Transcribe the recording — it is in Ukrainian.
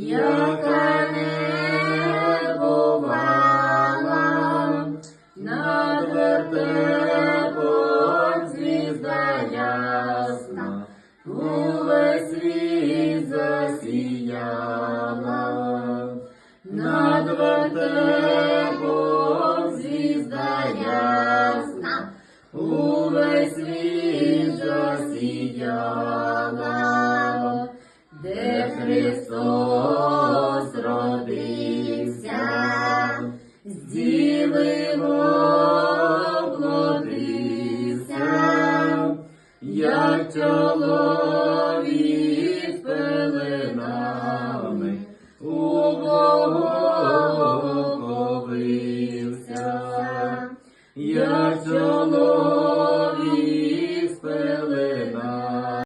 яка не бувала над вертепом Христос? з діви водився, як чоловік пеленами у Бога повився, як